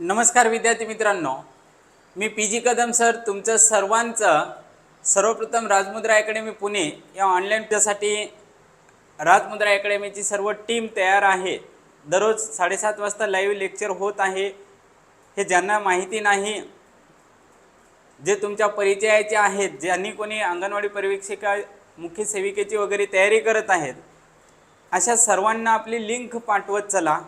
नमस्कार विद्यार्थी मित्रांनो. मी पी जी कदम सर तुमचं सर्वांचं सर्वप्रथम राजमुद्रा अकॅडमी पुणे या ऑनलाईन त्यासाठी राजमुद्रा अकॅडमीची सर्व टीम तयार आहे. दररोज साडेसात वाजता लाईव्ह लेक्चर होत आहे. हे ज्यांना माहिती नाही जे तुमच्या परिचयाचे आहेत ज्यांनी कोणी अंगणवाडी परिवेक्षिका मुख्य सेविकेची वगैरे तयारी करत आहेत अशा सर्वांना आपली लिंक पाठवत चला.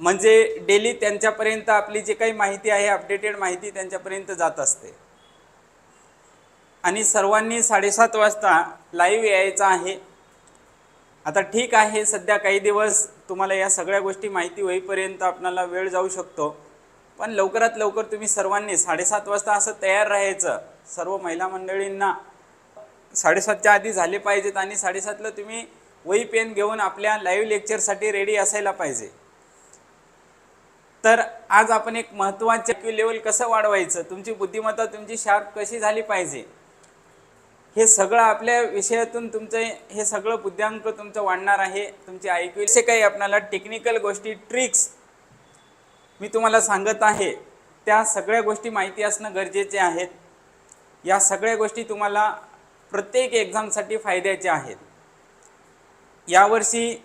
म्हणजे डेली त्यांच्यापर्यंत आपली जी काही माहिती आहे अपडेटेड माहिती त्यांच्यापर्यंत जात असते. आणि सर्वांनी साडेसात वाजता लाईव्ह यायचं आहे. आता ठीक आहे सध्या काही दिवस तुम्हाला या सगळ्या गोष्टी माहिती होईपर्यंत आपणाला वेळ जाऊ शकतो. पण लवकरात लवकर तुम्ही सर्वांनी साडेसात वाजता असं तयार राहायचं. सर्व महिला मंडळींना साडेसातच्या आधी झाले पाहिजेत आणि साडेसातला तुम्ही वही पेन घेऊन आपल्या लाईव्ह लेक्चरसाठी रेडी असायला पाहिजे. तर आज आपण एक महत्त्वाचे क्यू लेवल कसं वाढवायचं? तुमची बुद्धिमत्ता तुमची शार्प कशी झाली पाहिजे? हे सगळं आपल्या विषयातून तुमचं हे सगळं बुद्ध्यांक तुमचं वाढणार आहे. तुमचे ऐकू असे काही आपल्याला टेक्निकल गोष्टी ट्रिक्स मी तुम्हाला सांगत आहे. त्या सगळ्या गोष्टी माहिती असणं गरजेचे आहेत. या सगळ्या गोष्टी तुम्हाला प्रत्येक एक्झामसाठी फायद्याच्या आहेत. यावर्षी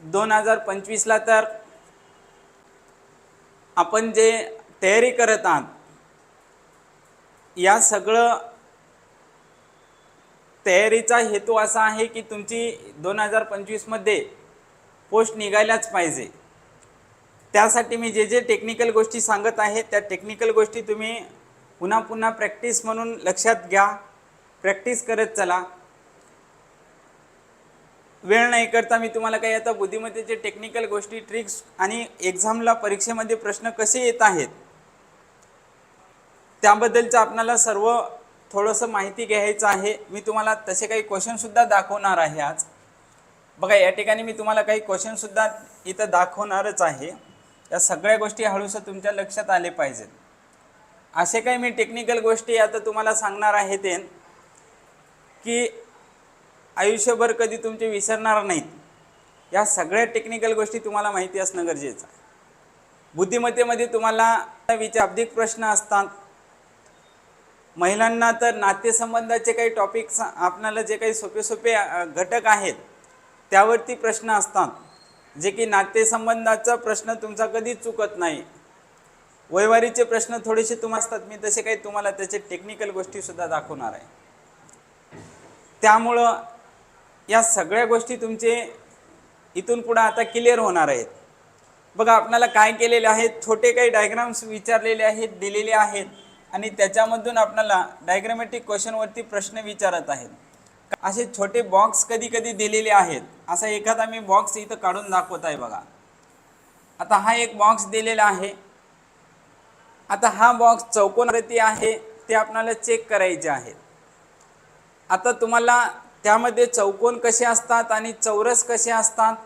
दोन हजार पंचवीसला तर आपण जे तयारी करत आहात या सगळं तयारीचा हेतू असा आहे की तुमची दोन हजार पंचवीसमध्ये पोस्ट निघायलाच पाहिजे. त्यासाठी मी जे जे टेक्निकल गोष्टी सांगत आहे त्या टेक्निकल गोष्टी तुम्ही पुन्हा पुन्हा प्रॅक्टिस म्हणून लक्षात घ्या. प्रॅक्टिस करत चला. वेळ नाही करता मी तुम्हाला काही आता बुद्धिमत्तेचे टेक्निकल गोष्टी ट्रिक्स आणि एक्झामला परीक्षेमध्ये प्रश्न कसे येत आहेत त्याबद्दलचं आपणाला सर्व थोडंसं माहिती घ्यायचं आहे. मी तुम्हाला तसे काही क्वेश्चनसुद्धा दाखवणार आहे आज. बघा या ठिकाणी मी तुम्हाला काही क्वेश्चनसुद्धा इथं दाखवणारच आहे. या सगळ्या गोष्टी हळूसं तुमच्या लक्षात आले पाहिजेत. असे काही मी टेक्निकल गोष्टी आता तुम्हाला सांगणार आहे ते की आयुष्यभर कधी तुमचे विसरणार नाहीत. या सगळ्या टेक्निकल गोष्टी तुम्हाला माहिती असणं गरजेचं आहे. बुद्धिमत्तेमध्ये तुम्हाला विचारधिक प्रश्न असतात. महिलांना तर नातेसंबंधाचे काही टॉपिक्स आपणाला जे काही सोपे सोपे घटक आहेत त्यावरती प्रश्न असतात. जे की नातेसंबंधाचा प्रश्न तुमचा कधीच चुकत नाही. वैवारीचे प्रश्न थोडेसे तुम्हाला असतात मी तसे काही तुम्हाला त्याचे टेक्निकल गोष्टीसुद्धा दाखवणार आहे. त्यामुळं या सगळ्या गोष्टी तुमचे इथून पुढं आता क्लिअर होणार आहेत. बघा आपल्याला काय केलेले आहेत? छोटे काही डायग्राम्स विचारलेले आहेत दिलेले आहेत. आणि त्याच्यामधून आपल्याला डायग्रामॅटिक क्वेश्चनवरती प्रश्न विचारत आहेत. असे छोटे बॉक्स कधी कधी दिलेले आहेत. असा एखादा मी बॉक्स इथं काढून दाखवत आहे बघा. आता हा एक बॉक्स दिलेला आहे. आता हा बॉक्स चौकोनवरती आहे. ते आपल्याला चेक करायचे आहेत. आता तुम्हाला त्यामध्ये चौकोन कसे असतात आणि चौरस कसे असतात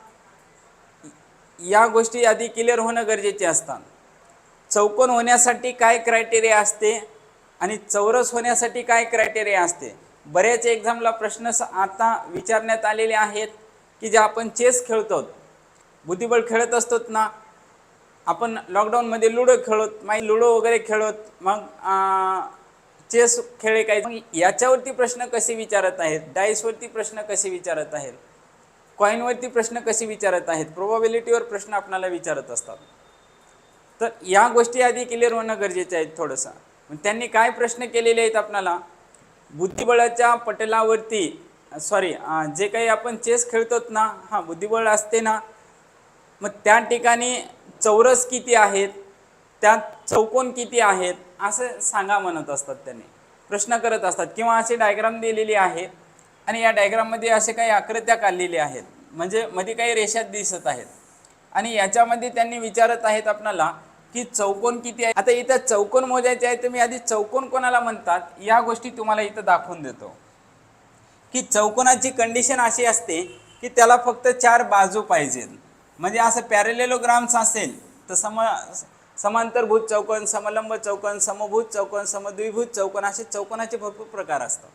या गोष्टी आधी क्लिअर होणं गरजेचे असतात. चौकोन होण्यासाठी काय क्रायटेरिया असते आणि चौरस होण्यासाठी काय क्रायटेरिया असते? बऱ्याच एक्झामला प्रश्न स- आता विचारण्यात आलेले आहेत की जे आपण चेस खेळतो. बुद्धिबळ खेळत असतो ना आपण लॉकडाऊनमध्ये लुडो खेळत माई लुडो वगैरे खेळत मग चेस खेळ काय? मग याच्यावरती प्रश्न कसे विचारत आहेत? डाईसवरती प्रश्न कसे विचारत आहेत? कॉईनवरती प्रश्न कसे विचारत आहेत? प्रोबॅबिलिटीवर प्रश्न आपणाला विचारत असतात. तर या गोष्टी आधी क्लिअर होणं गरजेचं आहे थोडंसं. मग त्यांनी काय प्रश्न केलेले आहेत आपणाला? बुद्धिबळाच्या पटलावरती सॉरी जे काही आपण चेस खेळतोत ना हां बुद्धिबळ असते ना मग त्या ठिकाणी चौरस किती आहेत? त्यात चौकोन किती आहेत असं सांगा म्हणत असतात त्यांनी. प्रश्न करत असतात किंवा असे डायग्राम दिलेली आहे आणि या डायग्राममध्ये असे काही आकृत्या काढलेल्या आहेत म्हणजे मध्ये काही रेषा दिसत आहेत. आणि याच्यामध्ये त्यांनी विचारत आहेत आपणाला की चौकोन किती आहे? आता इथं चौकोन मोजायचे आहे तर मी आधी चौकोन कोणाला म्हणतात या गोष्टी तुम्हाला इथं दाखवून देतो. की चौकोनाची कंडिशन अशी असते की त्याला फक्त चार बाजू पाहिजेत. म्हणजे असं पॅरेलेलोग्राम्स असेल तर सम समांतरभूत चौकोन समलंब चौकोन समभूत चौकोन समद्विभूत चौकोन असे चौकोनाचे भरपूर प्रकार असतात.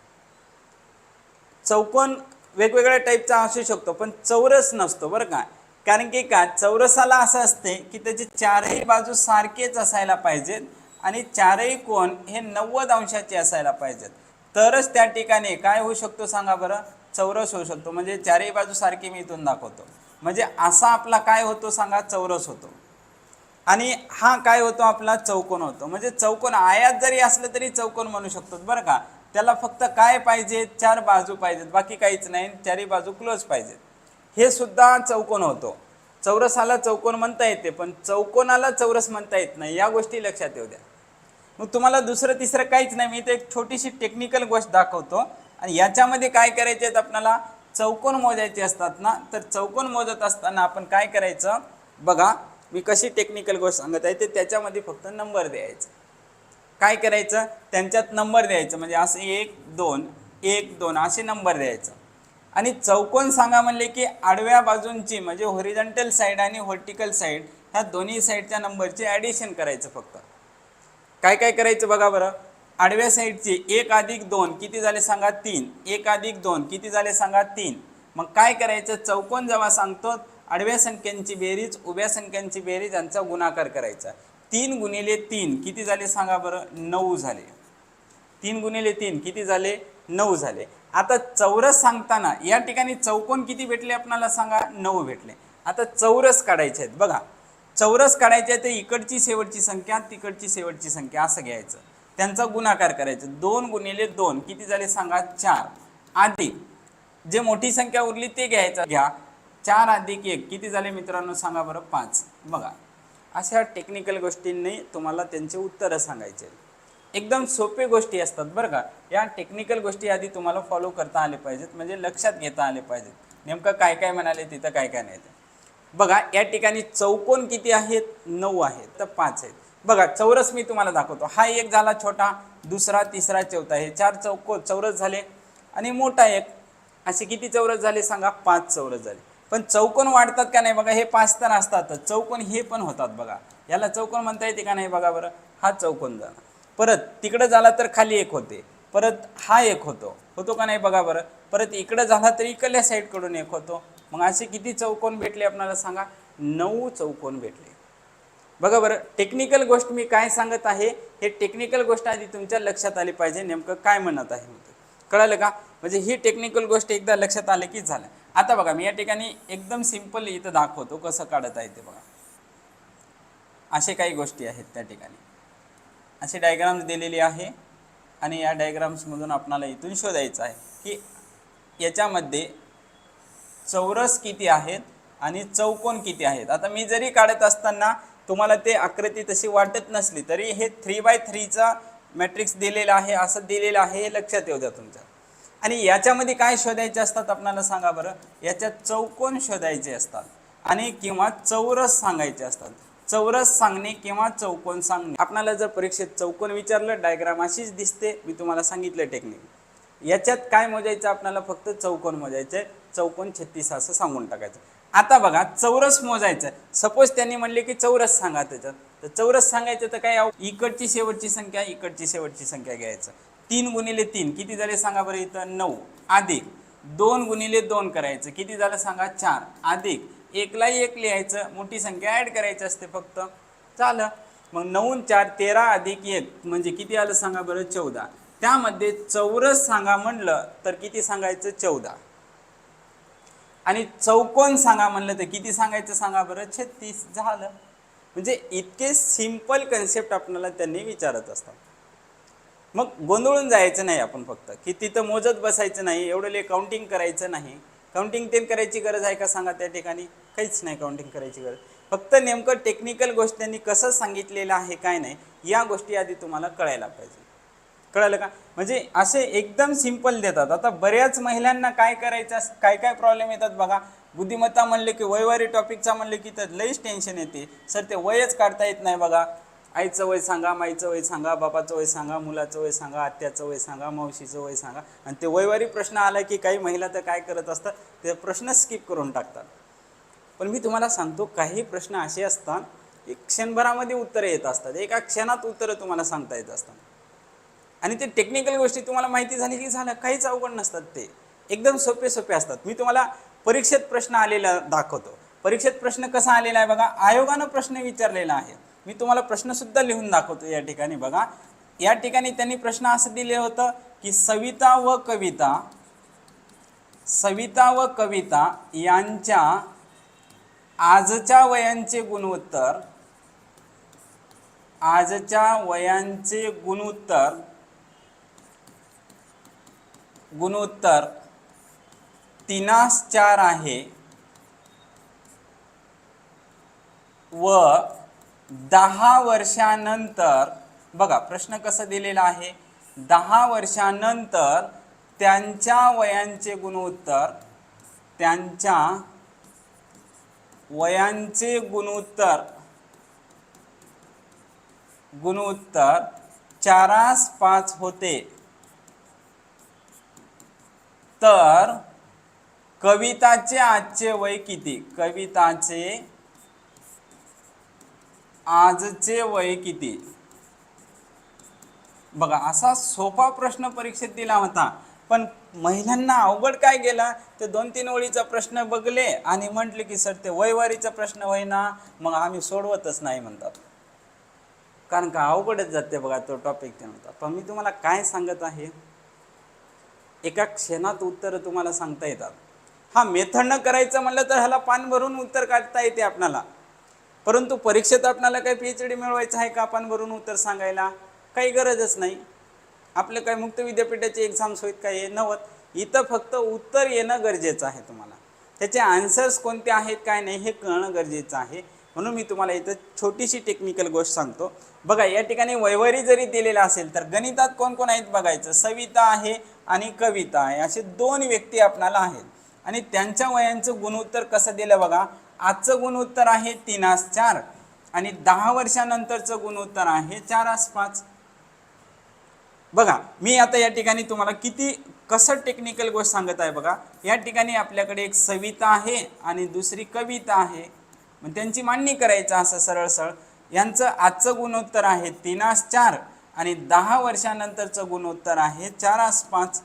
चौकोन वेगवेगळ्या टाईपचा असू शकतो पण चौरस नसतो बरं का. कारण की का चौरसाला असं असते की त्याचे चारही बाजू सारखेच असायला पाहिजेत आणि चारही कोण हे नव्वद अंशाचे असायला पाहिजेत. तरच त्या ठिकाणी काय होऊ शकतो सांगा बरं? चौरस होऊ शकतो. म्हणजे चारही बाजू सारखी मी इथून दाखवतो. म्हणजे असा आपला काय होतो सांगा? चौरस होतो. आणि हा काय होतो आपला? चौकोन होतो. म्हणजे चौकोन आयात जरी असलं तरी चौकोन म्हणू शकतो बरं का. त्याला फक्त काय पाहिजे? चार बाजू पाहिजेत. बाकी काहीच नाही. चारही बाजू क्लोज पाहिजेत. हे सुद्धा चौकोन होतो. चौरसाला चौकोन म्हणता येते पण चौकोनाला चौरस म्हणता येत नाही. या गोष्टी लक्षात येऊ द्या. मग तुम्हाला दुसरं तिसरं काहीच नाही. मी ते एक छोटीशी टेक्निकल गोष्ट दाखवतो. आणि याच्यामध्ये काय करायचे आहेत आपल्याला? चौकोन मोजायचे असतात ना? तर चौकोन मोजत असताना आपण काय करायचं? बघा मी कशी टेक्निकल गोष्ट सांगत आहे ते त्याच्यामध्ये फक्त नंबर द्यायचं. काय करायचं? त्यांच्यात नंबर द्यायचं. म्हणजे असं एक दोन एक दोन असे नंबर द्यायचं. आणि चौकोन सांगा म्हणले की आडव्या बाजूंची म्हणजे होरिझंटल साईड आणि व्हर्टिकल साईड ह्या दोन्ही साईडच्या नंबरचे ॲडिशन करायचं फक्त. काय काय करायचं बघा बरं. आडव्या साईडची एक अधिक दोन किती झाले सांगा तीन. एक अधिक दोन किती झाले सांगा तीन. मग काय करायचं? चौकोन जेव्हा सांगतो आडव्या संख्यांची बेरीज उभ्या संख्यांची बेरीज यांचा गुणाकार करायचा. तीन गुणिले तीन किती झाले सांगा बरं? नऊ झाले. तीन गुणिले तीन किती झाले? नऊ झाले. आता चौरस सांगताना या ठिकाणी चौकोन किती भेटले आपणाला सांगा? नऊ भेटले. आता चौरस काढायचे आहेत. बघा चौरस काढायचे आहे तर इकडची शेवटची संख्या तिकडची शेवटची संख्या असं घ्यायचं. त्यांचा गुणाकार करायचं. दोन गुणिले दोन किती झाले सांगा? चार. आधी जे मोठी संख्या उरली ते घ्यायचं. घ्या. चार अधिक एक. किती झाले मित्रांनो? सांगा बरं. पाच. बघा. अशा टेक्निकल गोष्टींनी तुम्हाला त्यांचे उत्तरं सांगायचे आहेत. एकदम सोपे गोष्टी असतात बरं का. या टेक्निकल गोष्टी आधी तुम्हाला फॉलो करता आले पाहिजेत. म्हणजे लक्षात घेता आले पाहिजेत. नेमकं काय काय म्हणाले तिथं काय काय नाही ते. बघा या ठिकाणी चौकोन किती आहेत? नऊ आहेत. तर पाच आहेत. बघा चौरस मी तुम्हाला दाखवतो. हा एक झाला छोटा दुसरा तिसरा चौथा. हे चार चौको चौरस झाले आणि मोठा एक. असे किती चौरस झाले सांगा? पाच चौरस झाले. पण चौकोन वाढतात का नाही बघा हे पाच तर असतातच. चौकोन हे पण होतात बघा. याला चौकोन म्हणता येते का नाही बघा बरं? हा चौकोन झाला परत तिकडं झाला तर खाली एक होते. परत हा एक होतो. होतो का नाही बघा बरं? परत इकडं झाला तर इकडल्या साईडकडून एक होतो. मग असे किती चौकोन भेटले आपल्याला सांगा? नऊ चौकोन भेटले. बघा बरं टेक्निकल गोष्ट मी काय सांगत आहे? हे टेक्निकल गोष्ट आधी तुमच्या लक्षात आली पाहिजे. नेमकं काय म्हणत आहे? कळालं का? म्हणजे ही टेक्निकल गोष्ट एकदा लक्षात आलं की झालं. आता बघा मी या ठिकाणी एकदम सिंपल इथं दाखवतो कसं काढता येते बघा. असे काही गोष्टी आहेत त्या ठिकाणी. असे डायग्राम्स दिलेली आहे आणि या डायग्राम्समधून आपणाला इथून शोधायचं आहे की याच्यामध्ये चौरस किती आहेत आणि चौकोन किती आहेत. आता मी जरी काढत असताना तुम्हाला ते आकृती तशी वाटत नसली तरी हे थ्री बाय थ्रीचा मॅट्रिक्स दिलेला आहे असं दिलेलं आहे हे लक्षात येऊ द्या तुमच्या. आणि याच्यामध्ये काय शोधायचे असतात आपल्याला सांगा बरं? याच्यात चौकोन शोधायचे असतात आणि किंवा चौरस सांगायचे असतात. चौरस सांगणे किंवा चौकोन सांगणे. आपणाला जर परीक्षेत चौकोन विचारलं डायग्राम अशीच दिसते मी तुम्हाला सांगितलं टेक्निक याच्यात काय मोजायचं आपल्याला फक्त चौकोन मोजायचं चौकोन छत्तीस असं सांगून टाकायचं. आता बघा चौरस मोजायचं. सपोज त्यांनी म्हणले की चौरस सांगा त्याच्यात. तर चौरस सांगायचं तर काय? इकडची शेवटची संख्या इकडची शेवटची संख्या घ्यायचं. तीन गुणिले तीन. किती झाले सांगा बरं इथं? नऊ. अधिक. दोन गुणिले दोन करायचं. किती झालं सांगा? चार. अधिक. एकला एक लिहायचं. मोठी संख्या ॲड करायची असते फक्त. चालं. मग नऊ चार तेरा अधिक एक. म्हणजे किती आलं सांगा बरं? चौदा. त्यामध्ये चौरस सांगा म्हणलं तर किती सांगायचं? चौदा. आणि चौकोन सांगा म्हणलं तर किती सांगायचं सांगा बरं? छत्तीस. झालं. म्हणजे इतके सिंपल कन्सेप्ट आपल्याला त्यांनी विचारत असतात. मग गोंधळून जायचं नाही आपण फक्त. की तिथं मोजत बसायचं नाही एवढं ले काउंटिंग करायचं नाही. काउंटिंग ते करायची गरज आहे का सांगा त्या ठिकाणी? काहीच नाही काउंटिंग करायची गरज. फक्त नेमकं टेक्निकल गोष्ट त्यांनी कसं सांगितलेलं आहे काय नाही या गोष्टी आधी तुम्हाला कळायला पाहिजे. कळलं का? म्हणजे असे एकदम सिंपल देतात. आता बऱ्याच महिलांना काय करायचं काय काय प्रॉब्लेम येतात बघा. बुद्धिमत्ता म्हणले की वयवारी टॉपिकचा म्हणले की तर लईच टेन्शन येते. सर ते वयच काढता येत नाही बघा. आईचं वय सांगा माईचं वय सांगा बापाचं वय सांगा मुलाचं वय सांगा आत्याचं वय सांगा मावशीचं वय सांगा. आणि ते वयवारी प्रश्न आला की काही महिला तर काय करत असतात ते प्रश्न स्किप करून टाकतात. पण मी तुम्हाला सांगतो काही प्रश्न असे असतात की क्षणभरामध्ये उत्तरं येत असतात. एका क्षणात उत्तरं तुम्हाला सांगता येत असतात. आणि ते टेक्निकल गोष्टी तुम्हाला माहिती झाली की झालं काहीच अवघड नसतात ते. एकदम सोपे सोपे असतात. मी तुम्हाला परीक्षेत प्रश्न आलेला दाखवतो. परीक्षेत प्रश्न कसा आलेला आहे बघा आयोगानं प्रश्न विचारलेला आहे. मी तुम्हाला प्रश्न सुद्धा लिहून दाखवतो या ठिकाणी बघा. या ठिकाणी त्यांनी प्रश्न असं दिले होतं की सविता व कविता सविता व कविता यांच्या आजच्या वयांचे गुणोत्तर आजच्या वयांचे गुणोत्तर गुणोत्तर तिनास चार आहे व दहा वर्षानंतर बघा प्रश्न कसा दिलेला आहे? दहा वर्षानंतर त्यांच्या वयांचे गुणोत्तर त्यांच्या वयांचे गुणोत्तर गुणोत्तर चारास पाच होते. तर कविताचे आजचे वय किती? कविताचे आजचे वय किती? बघा असा सोपा प्रश्न परीक्षेत दिला होता. पण महिलांना अवघड काय गेला? ते दोन तीन ओळीचा प्रश्न बघले आणि म्हटले की सर ते वयवारीचा प्रश्न होईना. मग आम्ही सोडवतच नाही म्हणतात. कारण का? अवघडच जाते बघा तो टॉपिक ते म्हणतात. पण मी तुम्हाला काय सांगत आहे? एका क्षणात उत्तर तुम्हाला सांगता येतात. हा मेथडनं करायचं म्हणलं तर ह्याला पान भरून उत्तर काढता येते आपणाला परंतु परीक्षेत आपणाला काही पी एच डी मिळवायचं आहे का पान भरून उत्तर सांगायला? काही गरजच नाही. आपलं काय मुक्त विद्यापीठाचे एक्झाम्स होईत काय हे नव्हत इथं फक्त उत्तर येणं गरजेचं आहे तुम्हाला. त्याचे आन्सर्स कोणते आहेत काय नाही हे कळणं गरजेचं आहे. म्हणून मी तुम्हाला इथं छोटीशी टेक्निकल गोष्ट सांगतो. बघा या ठिकाणी वैवारी जरी दिलेला असेल तर गणितात कोण कोण आहेत बघायचं? सविता आहे आणि कविता आहे. असे दोन व्यक्ती आपणाला आहेत. आणि त्यांच्या वयांचं गुणोत्तर कसं दिलं बघा? आजचं गुणोत्तर आहे तीनास चार. आणि दहा वर्षानंतरचं गुणोत्तर आहे चार आस पाच. बघा मी आता या ठिकाणी तुम्हाला किती कसं टेक्निकल गोष्ट सांगत आहे बघा. या ठिकाणी आपल्याकडे एक सविता आहे आणि दुसरी कविता आहे. मग त्यांची मांडणी करायचं असं सरळ सरळ यांचं आजचं गुणोत्तर आहे तीनास चार. आणि दहा वर्षानंतरचं गुणोत्तर आहे चार आस पाच.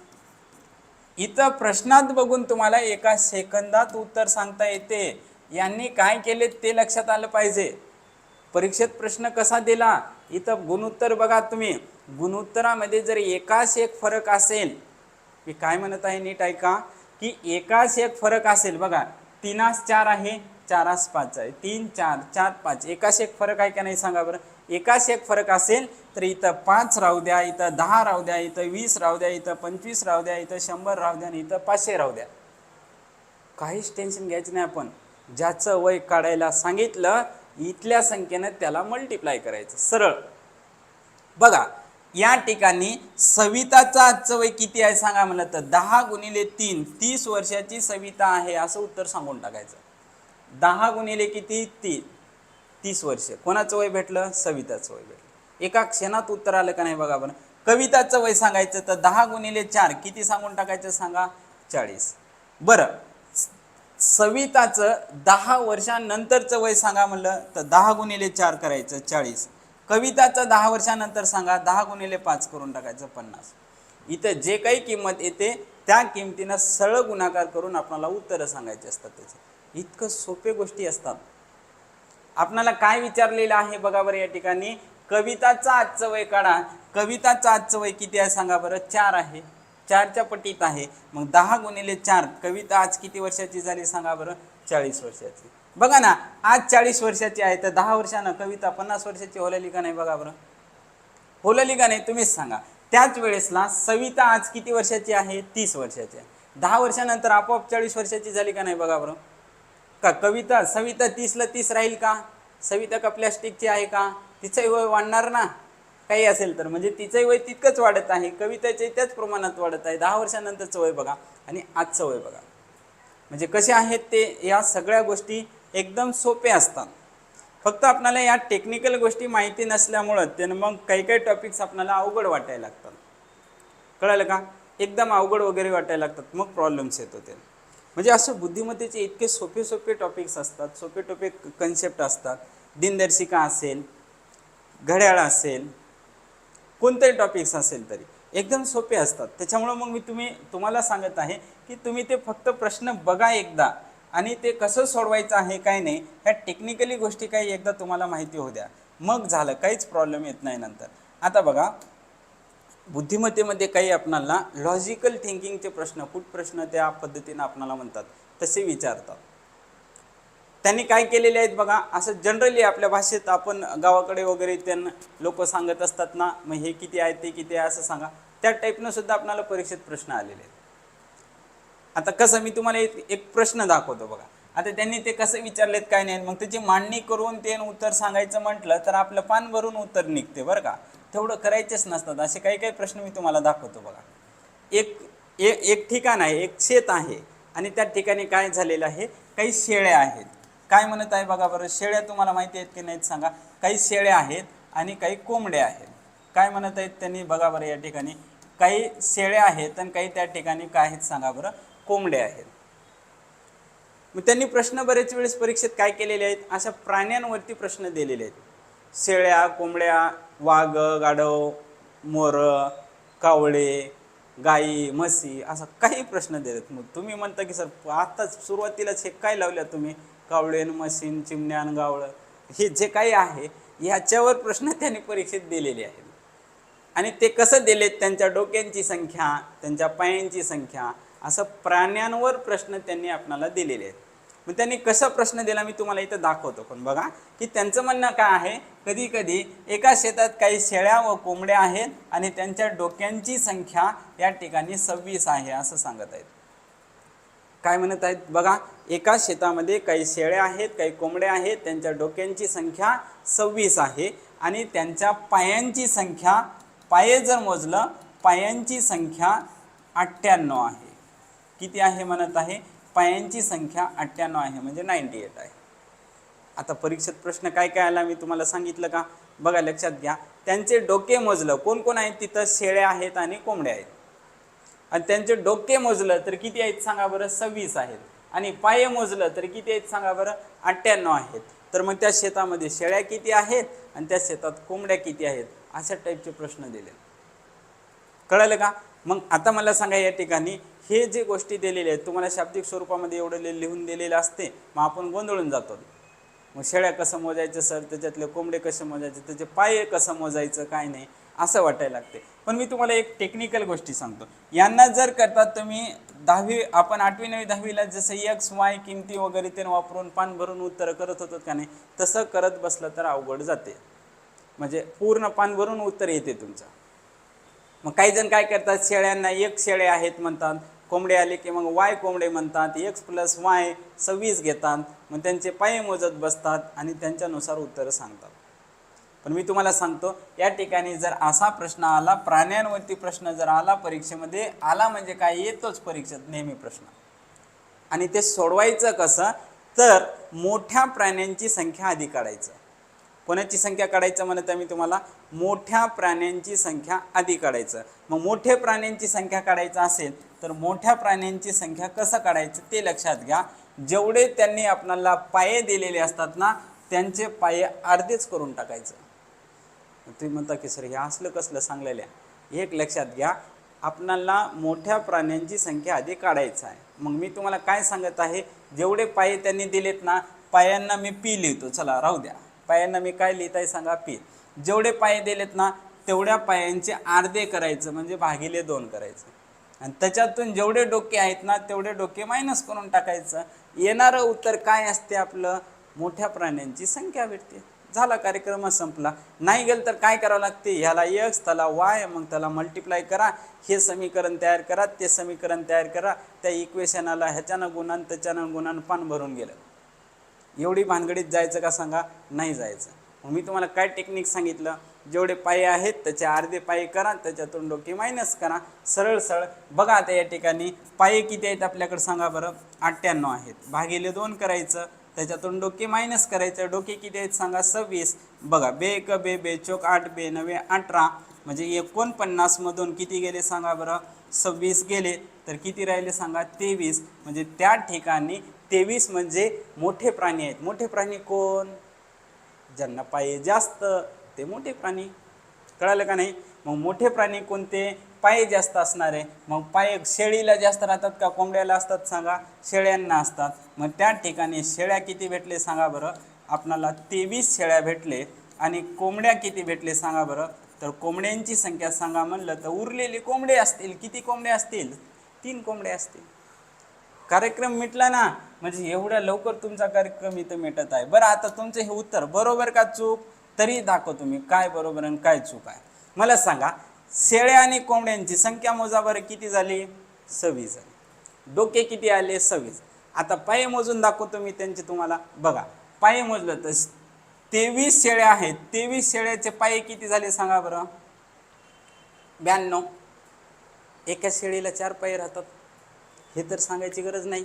इथं प्रश्नात बघून तुम्हाला एका सेकंदात उत्तर सांगता येते. यांनी काय केले ते लक्षात आलं पाहिजे. परीक्षेत प्रश्न कसा दिला? इथं गुणोत्तर बघा तुम्ही. गुणोत्तरामध्ये जर एकाच एक फरक असेल मी काय म्हणत आहे नीट ऐका की एकाच एक फरक असेल बघा तीनास चार आहे चारास पाच आहे. तीन चार चार पाच. एकाच एक फरक आहे का नाही सांगा बरं. एकाच एक फरक असेल तर इथं पाच राहू द्या इथं दहा राहू द्या इथं वीस राहू द्या इथं पंचवीस राहू द्या इथं शंभर राहू द्या आणि इथं पाचशे राहू द्या. काहीच टेन्शन घ्यायचं नाही आपण. ज्याचं वय काढायला सांगितलं इथल्या संख्येनं त्याला मल्टिप्लाय करायचं. सरळ. बघा या ठिकाणी सविताचा आजचं वय किती आहे सांगा म्हणलं तर दहा गुणिले तीन तीस वर्षाची सविता आहे असं उत्तर सांगून टाकायचं. दहा गुणिले किती? ती तीस वर्ष. कोणाचं वय भेटलं? सविताचं वय भेटलं. एका क्षणात उत्तर आलं का नाही बघा बरं. कविताचं वय सांगायचं तर दहा गुणिले चार किती सांगून टाकायचं सांगा? चाळीस. बरं. सविताचं दहा वर्षानंतरचं वय सांगा म्हणलं तर दहा गुणिले चार करायचं चाळीस. कविताचं दहा वर्षानंतर सांगा दहा गुणिले पाच करून टाकायचं पन्नास. इथं जे काही किंमत येते त्या किमतीनं सरळ गुणाकार करून आपणाला उत्तरं सांगायची असतात त्याचे. इतकं सोपे गोष्टी असतात. आपणाला काय विचारलेलं आहे बघा बरं या ठिकाणी. कविताचं आजचं वय काढा. कविताचं आजचं वय किती आहे सांगा बरं? चार आहे. चारच्या पटीत आहे. मग दहा गुणिले चार कविता आज किती वर्षाची झाली सांगा बरं? चाळीस वर्षाची. बघा ना आज चाळीस वर्षाची आहे तर दहा वर्षानं कविता पन्नास वर्षाची होलेली का नाही बघा बरं? होलेली का नाही तुम्हीच सांगा. त्याच वेळेसला सविता आज किती वर्षाची आहे? तीस वर्षाची आहे. दहा वर्षानंतर आपोआप चाळीस वर्षाची झाली का नाही बघा बरं? का कविता सविता तीसला तीस राहील का? सविता का प्लॅस्टिकची आहे का? तिचं वय वाढणार ना? काही असेल तर. म्हणजे तिचंही वय तितकंच वाढत आहे. कविताचे त्याच प्रमाणात वाढत आहे. दहा वर्षानंतरचं वय बघा आणि आजचं वय बघा. म्हणजे कसे आहेत ते या सगळ्या गोष्टी एकदम सोपे असतात. फक्त आपल्याला या टेक्निकल गोष्टी माहिती नसल्यामुळं त्यानं मग काही काही टॉपिक्स आपल्याला अवघड वाटायला लागतात. कळालं का? एकदम अवघड वगैरे वाटायला लागतात. मग प्रॉब्लेम्स येत होते म्हणजे असं बुद्धिमत्तेचे इतके सोपे सोपे टॉपिक्स असतात. सोपे टॉपिक कन्सेप्ट असतात. दिनदर्शिका असेल घड्याळ असेल कोणतेही टॉपिक्स असेल तरी. एकदम सोपे असतात. त्याच्यामुळं मग मी तुम्ही तुम्हाला सांगत आहे की तुम्ही ते फक्त प्रश्न बघा एकदा आणि ते कसं सोडवायचं आहे काय नाही ह्या टेक्निकली गोष्टी काही एकदा तुम्हाला माहिती होऊ द्या. मग झालं काहीच प्रॉब्लेम येत नाही नंतर. आता बघा बुद्धिमत्तेमध्ये काही आपणाला लॉजिकल थिंकिंगचे प्रश्न कुठ प्रश्न त्या पद्धतीनं आपणाला म्हणतात तसे विचारतात. त्यांनी काय केलेले आहेत बघा असं जनरली आपल्या भाषेत आपण गावाकडे वगैरे त्यांना लोक सांगत असतात ना मग हे किती आहे ते किती आहे असं सांगा. त्या टाईपनं सुद्धा आपणाला परीक्षेत प्रश्न आलेले आहेत. आता कसं मी तुम्हाला एक एक प्रश्न दाखवतो बघा. आता त्यांनी ते कसं विचारलेत काय नाही मग त्याची मांडणी करून ते उत्तर सांगायचं म्हटलं तर आपलं पान भरून उत्तर निघते बरं का. तेवढं करायचेच नसतात असे काही काही प्रश्न मी तुम्हाला दाखवतो बघा. एक एक ठिकाण आहे एक शेत आहे आणि त्या ठिकाणी काय झालेलं आहे काही शेळ्या आहेत. काय म्हणत आहे बघा बरं शेळ्या तुम्हाला माहिती आहेत की नाहीत सांगा. काही शेळ्या आहेत आणि काही कोंबड्या आहेत. काय म्हणत आहेत त्यांनी बघा बरं या ठिकाणी. काही शेळ्या आहेत आणि काही त्या ठिकाणी काय आहेत सांगा बरं कोंबड्या आहेत. मग त्यांनी प्रश्न बरेच वेळेस परीक्षेत काय केलेले आहेत? अशा प्राण्यांवरती प्रश्न दिलेले आहेत. शेळ्या कोंबड्या वाघ गाढव मोर कावळे गाई म्हशी असा काही प्रश्न दिलेत. मग तुम्ही म्हणता की सर आत्ताच सुरुवातीलाच हे काय लावल्या तुम्ही? कावळेन मशीन चिमण्यान गावळं हे जे काही आहे ह्याच्यावर प्रश्न त्यांनी परीक्षेत दिलेले आहेत. आणि ते कसं दिलेत? त्यांच्या डोक्यांची संख्या त्यांच्या पायांची संख्या असं प्राण्यांवर प्रश्न त्यांनी आपणाला दिलेले आहेत. मग त्यांनी कसा प्रश्न दिला? मी तुम्हाला इथं दाखवतो पण बघा की त्यांचं म्हणणं काय आहे? कधी कधी एका शेतात काही शेळ्या व कोंबड्या आहेत आणि त्यांच्या डोक्यांची संख्या या ठिकाणी सव्वीस आहे असं सांगत आहेत. काय म्हणत आहेत? बघा एका शेतामध्ये काही शेळ्या आहेत काही कोंबड्या आहेत त्यांच्या डोक्यांची संख्या सव्वीस आहे आणि त्यांच्या पायांची संख्या पाये जर मोजलं पायांची संख्या अठ्ठ्याण्णव आहे. किती आहे म्हणत आहे? पायांची संख्या अठ्ठ्याण्णव आहे म्हणजे नाईंटी एट आहे. आता परीक्षेत प्रश्न काय काय आला मी तुम्हाला सांगितलं का? बघा लक्षात घ्या. त्यांचे डोके मोजलं कोण कोण आहेत? तिथं शेळ्या आहेत आणि कोंबड्या आहेत. आणि त्यांचे डोके मोजलं तर किती आहेत सांगा बरं? सव्वीस आहेत. आणि पाय मोजलं तर किती आहेत सांगा बरं? अठ्ठ्याण्णव आहेत. तर मग त्या शेतामध्ये शेळ्या किती आहेत आणि त्या शेतात कोंबड्या किती आहेत? अशा टाईपचे प्रश्न दिले. कळलं का? मग आता मला सांगा या ठिकाणी हे जे गोष्टी दिलेल्या आहेत तुम्हाला शाब्दिक स्वरूपामध्ये एवढं लिहून दिलेलं असते मग आपण गोंधळून जातो. मग शेळ्या कसं मोजायचं सर? त्याच्यातले कोंबडे कसे मोजायचे? त्याचे पाय कसं मोजायचं? काय नाही. असं वाटायला लागते. पण मी तुम्हाला एक टेक्निकल गोष्टी सांगतो. यांना जर करतात तुम्ही दहावी आपण आठवी नवी दहावीला जसं एक्स वाय किमती वगैरे ते वापरून पान भरून उत्तरं करत होतो का नाही तसं करत बसलं तर अवघड जाते. म्हणजे पूर्ण पान भरून उत्तर येते तुमचं. मग काही जण काय करतात शेळ्यांना एक शेळे आहेत म्हणतात कोंबडे आले की मग वाय कोंबडे म्हणतात एक्स प्लस वाय सव्वीस घेतात मग त्यांचे पाय मोजत बसतात आणि त्यांच्यानुसार उत्तरं सांगतात. पण मी तुम्हाला सांगतो या ठिकाणी जर असा प्रश्न आला प्राण्यांवरती प्रश्न जर आला परीक्षेमध्ये आला म्हणजे काय? येतोच परीक्षेत नेहमी प्रश्न. आणि ते सोडवायचं कसं? तर मोठ्या प्राण्यांची संख्या आधी काढायचं. कोणाची संख्या काढायचं म्हणत आहे मी तुम्हाला? मोठ्या प्राण्यांची संख्या आधी काढायचं. मग मोठ्या प्राण्यांची संख्या काढायचं असेल तर मोठ्या प्राण्यांची संख्या कसं काढायचं ते लक्षात घ्या. जेवढे त्यांनी आपणाला पाये दिलेले असतात ना त्यांचे पाये अर्धेच करून टाकायचं. तुम्ही म्हणता की सर हे असलं कसलं? सांगलेलं आहे एक लक्षात घ्या आपणाला मोठ्या प्राण्यांची संख्या आधी काढायचं आहे. मग मी तुम्हाला काय सांगत आहे? जेवढे पाय त्यांनी दिलेत ना पायांना मी पी लिहितो. चला राहू द्या. पायांना मी काय लिहित आहे सांगा? पी. जेवढे पाय दिलेत ना तेवढ्या पायांचे अर्धे करायचं म्हणजे भागिले दोन करायचं. आणि त्याच्यातून जेवढे डोके आहेत ना तेवढे डोके मायनस करून टाकायचं. येणारं उत्तर काय असते आपलं? मोठ्या प्राण्यांची संख्या भेटते. झाला कार्यक्रम संपला. नाही गेलं तर काय करावं लागते? ह्याला एक्स त्याला वाय मग त्याला मल्टिप्लाय करा. हे समीकरण तयार करा ते समीकरण तयार करा. त्या इक्वेशनाला ह्याच्यानं गुणान त्याच्यानं गुणान पान भरून गेलं. एवढी भानगडीत जायचं का सांगा? नाही जायचं. मी तुम्हाला काय टेक्निक सांगितलं? जेवढे पाये आहेत त्याचे अर्धे पाये करा त्याच्यातून डोके मायनस करा. सरळ सरळ. बघा आता या ठिकाणी पाये किती आहेत आपल्याकडे सांगा बरं? अठ्ठ्याण्णव आहेत. भागिले दोन करायचं. त्याच्यातून डोके मायनस करायचं. डोके किती आहेत सांगा? सव्वीस. बघा बे एक बे बे चोक आठ बे नवे अठरा. म्हणजे एकोणपन्नासमधून किती गेले सांगा बरं? सव्वीस गेले. तर किती राहिले सांगा? तेवीस. म्हणजे त्या ठिकाणी तेवीस म्हणजे मोठे प्राणी आहेत. मोठे प्राणी कोण? ज्यांना पाय जास्त ते मोठे प्राणी. कळालं का नाही? मग मोठे प्राणी कोणते? पाय जास्त असणार आहे मग पाय शेळीला जास्त राहतात का कोंबड्याला असतात सांगा? शेळ्यांना असतात. मग त्या ठिकाणी शेळ्या किती भेटले सांगा बरं? आपणाला तेवीस शेळ्या भेटले आणि कोंबड्या किती भेटले सांगा बरं? तर कोंबड्यांची संख्या सांगा म्हणलं तर उरलेली कोंबडे असतील. किती कोंबडे असतील? तीन कोंबडे असतील. कार्यक्रम मिटला ना? म्हणजे एवढ्या लवकर तुमचा कार्यक्रम इथं मिटत आहे. बरं आता तुमचं हे उत्तर बरोबर का चूक? तरी दाखव तुम्ही. काय बरोबर आणि काय चूक आहे? मला सांगा शेळ्या आणि कोंबड्यांची संख्या मोजा बरं किती झाली? सव्वीस झाली. डोके किती आले? सव्वीस. आता पाय मोजून दाखवतो मी त्यांचे तुम्हाला. बघा पाय मोजलं तर तेवीस शेळ्या आहेत. तेवीस शेळ्याचे पाय किती झाले सांगा बरं? ब्याण्णव. एका शेळीला चार पाय राहतात. हे तर सांगायची गरज नाही.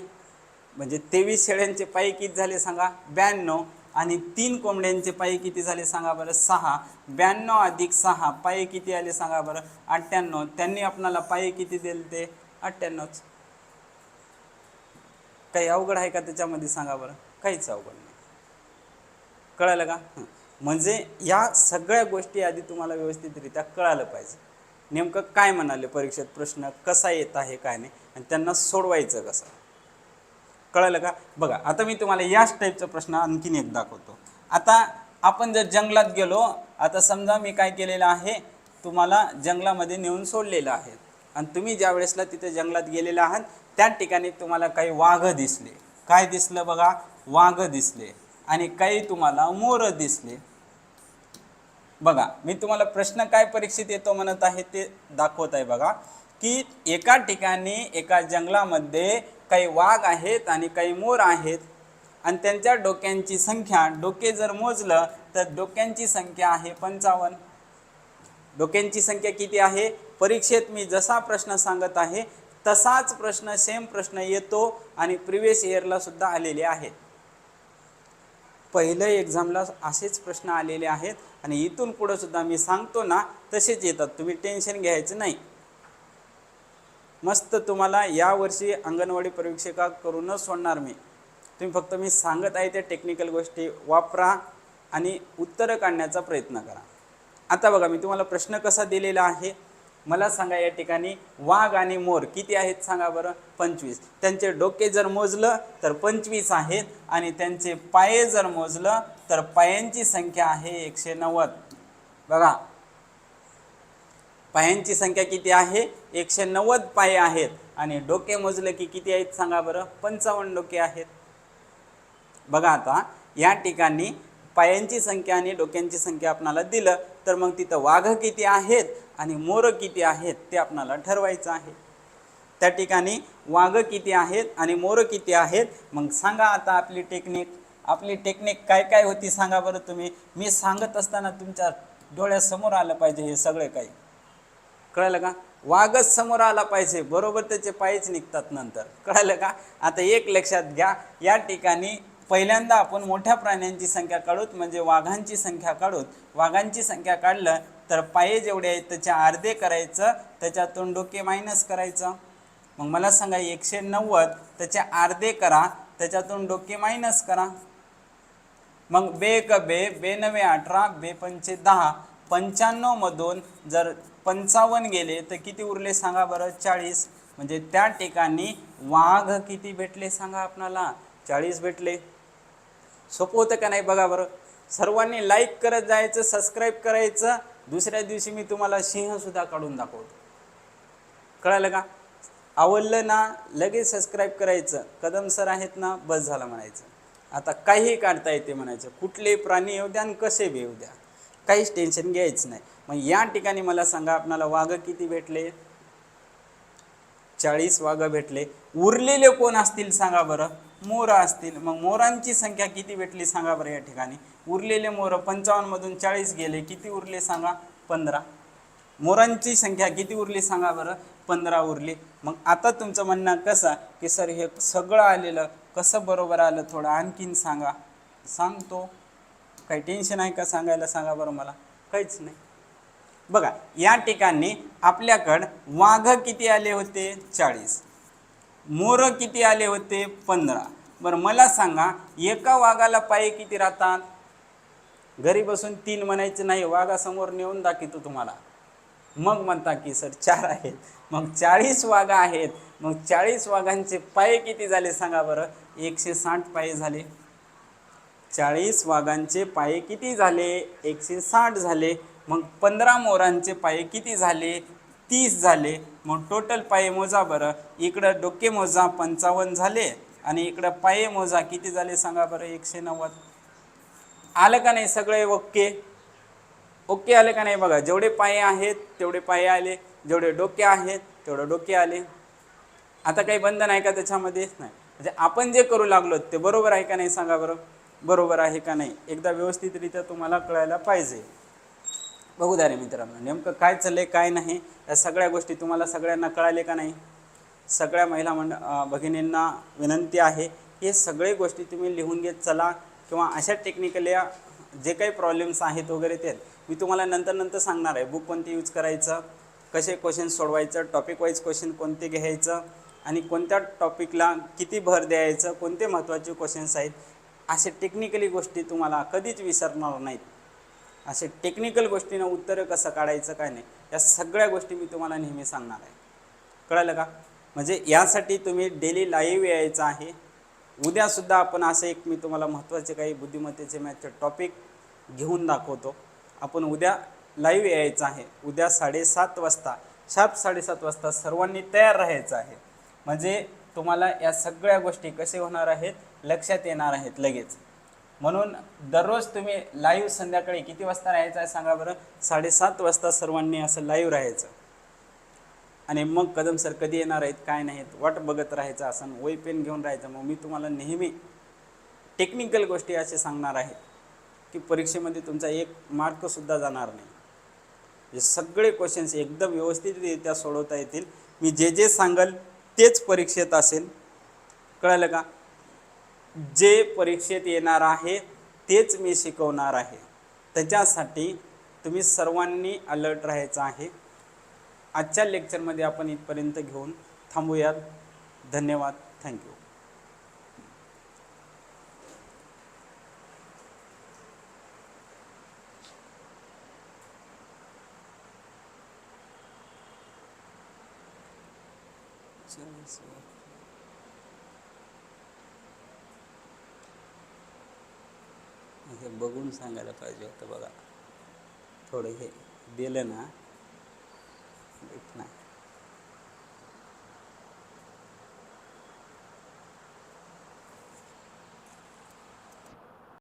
म्हणजे तेवीस शेळ्यांचे पायी किती झाले सांगा? ब्याण्णव. आणि तीन कोंबड्यांचे पायी किती झाले सांगा बरं? सहा. ब्याण्णव अधिक सहा. पायी किती आले सांगा बरं? अठ्ठ्याण्णव. त्यांनी आपणाला पायी किती दिले ते अठ्ठ्याण्णवच. काही अवघड आहे का त्याच्यामध्ये सांगा बरं? काहीच अवघड नाही. कळालं का? म्हणजे या सगळ्या गोष्टी आधी तुम्हाला व्यवस्थितरित्या कळालं पाहिजे. नेमकं काय म्हणाले परीक्षेत प्रश्न? कसा येत आहे काय नाही? आणि त्यांना सोडवायचं कसं? कळलं का? बघा आता मी तुम्हाला याच टाईपचा प्रश्न आणखीन एक दाखवतो. आता आपण जर जंगलात गेलो आता समजा मी काय केलेलं आहे तुम्हाला जंगलामध्ये नेऊन सोडलेलं आहे. आणि तुम्ही ज्या वेळेसला तिथे जंगलात गेलेला आहात त्या ठिकाणी तुम्हाला काही वाघ दिसले. काय दिसलं बघा? वाघ दिसले. आणि काही तुम्हाला मोर दिसले. बघा मी तुम्हाला प्रश्न काय परीक्षेत येतो म्हणत आहे ते दाखवत आहे बघा की एका ठिकाणी एका जंगलामध्ये काही वाघ आहेत आणि काही मोर आहेत. आणि त्यांच्या डोक्यांची संख्या डोके जर मोजलं तर डोक्यांची संख्या आहे पंचावन्न. डोक्यांची संख्या किती आहे? परीक्षेत मी जसा प्रश्न सांगत आहे तसाच प्रश्न सेम प्रश्न येतो आणि प्रिव्हियस इयरला सुद्धा आलेले आहेत. पहिलं एक्झामला असेच प्रश्न आलेले आहेत आणि इथून पुढं सुद्धा मी सांगतो ना तसेच येतात. तुम्ही टेन्शन घ्यायचं नाही. मस्त तुम्हाला यावर्षी अंगणवाडी परीक्षिका करूनच सोडणार मी. तुम्ही फक्त मी सांगत आहे त्या टेक्निकल गोष्टी वापरा आणि उत्तरं काढण्याचा प्रयत्न करा. आता बघा मी तुम्हाला प्रश्न कसा दिलेला आहे? मला सांगा या ठिकाणी वाघ आणि मोर किती आहेत सांगा बरं? पंचवीस. त्यांचे डोके जर मोजलं तर पंचवीस आहेत आणि त्यांचे पाये जर मोजलं तर पायांची संख्या आहे एकशे नव्वद. बघा पायांची संख्या किती आहे? एकशे नव्वद पाय आहेत. आणि डोके मोजले की किती आहेत सांगा बरं? पंचावन्न डोके आहेत. बघा आता या ठिकाणी पायांची संख्या आणि डोक्यांची संख्या आपणाला दिलं तर मग तिथं वाघ किती आहेत आणि मोर किती आहेत ते आपणाला ठरवायचं आहे. त्या ठिकाणी वाघ किती आहेत आणि मोर किती आहेत? मग सांगा आता आपली टेक्निक. आपली टेक्निक काय काय होती सांगा बरं तुम्ही? मी सांगत असताना तुमच्या डोळ्यासमोर आलं पाहिजे हे सगळे काही. कळलं का? वाघच समोर आला पाहिजे. बरोबर त्याचे पायच निघतात नंतर. कळलं का? आता एक लक्षात घ्या या ठिकाणी पहिल्यांदा आपण मोठ्या प्राण्यांची संख्या काढूत म्हणजे वाघांची संख्या काढूत. वाघांची संख्या काढलं तर पाये जेवढे आहेत त्याच्या अर्धे करायचं त्याच्यातून डोके मायनस करायचं. मग मला सांगा एकशे नव्वद त्याचे अर्धे करा त्याच्यातून डोके मायनस करा. मग बे एक बे बे नवे अठरा बे पंचे दहा पंच्याण्णवमधून जर पंचावन्न गेले तर किती उरले सांगा बरं? चाळीस. म्हणजे त्या ठिकाणी वाघ किती भेटले सांगा आपणाला? चाळीस भेटले. सोपं होतं का नाही बघा बरं? सर्वांनी लाईक करत जायचं सबस्क्राईब करायचं. दुसऱ्या दिवशी मी तुम्हाला सिंहसुद्धा काढून दाखवतो. कळालं का? आवडलं ना लगेच सबस्क्राईब करायचं. कदम सर आहेत ना बस झालं म्हणायचं. आता काही काढता येते म्हणायचं. कुठले प्राणी येऊ द्या आणि कसे बी येऊ द्या. काहीच टेन्शन घ्यायचं नाही. मग या ठिकाणी मला सांगा आपणाला वाघ किती भेटले? चाळीस वाघ भेटले. उरलेले कोण असतील सांगा बरं? मोर असतील. मग मोरांची संख्या किती भेटली सांगा बरं या ठिकाणी? उरलेले मोर पंचावन्नमधून चाळीस गेले किती उरले सांगा? पंधरा. मोरांची संख्या किती उरली सांगा बरं? पंधरा उरली. मग आता तुमचं म्हणणं कसं? की सर हे सगळं आलेलं कसं बरोबर आलं थोडं आणखीन सांगा. सांगतो. काही टेन्शन आहे का सांगायला? सांगा बरं मला. काहीच नाही. बघा या ठिकाणी आपल्याकडं वाघ किती आले होते? चाळीस. मोर किती आले होते? पंधरा. बरं मला सांगा एका वाघाला पाय किती राहतात? घरी बसून तीन म्हणायचं नाही वाघासमोर नेऊन दाखवतो तुम्हाला. मग म्हणता की सर चार आहेत. मग चाळीस वाघा आहेत. मग चाळीस वाघांचे पाय किती झाले? सांगा बरं. एकशे साठ पाय झाले. चाळीस वाघांचे पाये किती झाले? एकशे साठ झाले. मग पंधरा मोरांचे पाये किती झाले? तीस झाले. मग टोटल पाये मोजा बरं. इकडं डोके मोजा पंचावन्न झाले. आणि इकडं पाये मोजा किती झाले सांगा बरं? एकशे नव्वद. आलं का नाही सगळे ओके? ओके आले का नाही बघा? जेवढे पाये आहेत तेवढे पाये आले. जेवढे डोके आहेत तेवढे डोके आले. आता काही बंधन आहे का त्याच्यामध्ये? नाही. म्हणजे आपण जे करू लागलो ते बरोबर आहे का नाही सांगा बरं? बरोबर आहे का नाही? एकदा व्यवस्थितरित्या तुम्हाला कळायला पाहिजे. बघू द्या रे मित्रांनो नेमकं काय चाललंय काय नाही या सगळ्या गोष्टी तुम्हाला सगळ्यांना कळाले का नाही? सगळ्या महिला मंड भगिनींना विनंती आहे हे सगळे गोष्टी तुम्ही लिहून घेत चला किंवा अशा टेक्निकल या जे काही प्रॉब्लेम्स आहेत वगैरे ते. मी तुम्हाला नंतर नंतर सांगणार आहे बुक कोणते यूज करायचं कसे क्वेश्चन सोडवायचं टॉपिक वाईज क्वेश्चन कोणते घ्यायचं आणि कोणत्या टॉपिकला किती भर द्यायचं कोणते महत्त्वाचे क्वेश्चन्स आहेत असे टेक्निकली गोष्टी तुम्हाला कधीच विसरणार नाहीत. असे टेक्निकल गोष्टीनं उत्तरं कसं काढायचं काय नाही या सगळ्या गोष्टी मी तुम्हाला नेहमी सांगणार आहे. कळालं का? म्हणजे यासाठी तुम्ही डेली लाईव्ह यायचं आहे. उद्यासुद्धा आपण असं एक मी तुम्हाला महत्त्वाचे काही बुद्धिमत्तेचे मॅथचे टॉपिक घेऊन दाखवतो. आपण उद्या लाईव्ह यायचं आहे. उद्या साडेसात वाजता शार्प साडेसात वाजता सर्वांनी तयार राहायचं आहे. म्हणजे तुम्हाला या सगळ्या गोष्टी कसे होणार आहेत? लक्षात येणार आहेत लगेच. म्हणून दररोज तुम्ही लाईव्ह संध्याकाळी किती वाजता राहायचं आहे सांगा बरं? साडेसात वाजता सर्वांनी असं लाईव्ह राहायचं. आणि मग कदम सर कधी येणार आहेत काय नाहीत वाट बघत राहायचं असं वही पेन घेऊन राहायचं. मग मी तुम्हाला नेहमी टेक्निकल गोष्टी असे सांगणार आहे की परीक्षेमध्ये तुमचा एक मार्कसुद्धा जाणार नाही. हे सगळे क्वेश्चन्स एकदम व्यवस्थितरित्या सोडवता येतील. मी जे जे सांगल तेच परीक्षेत असेल. कळालं का? जे परीक्षेत येणार आहे तेच मी शिकवणार आहे. त्याच्यासाठी तुम्ही सर्वांनी अलर्ट राहायचं आहे. आजच्या लेक्चरमध्ये आपण इथपर्यंत घेऊन थांबूयात. धन्यवाद. थँक्यू हे बघून सांगायला पाहिजे होतं बघा. थोडं हे दिलं ना नाही.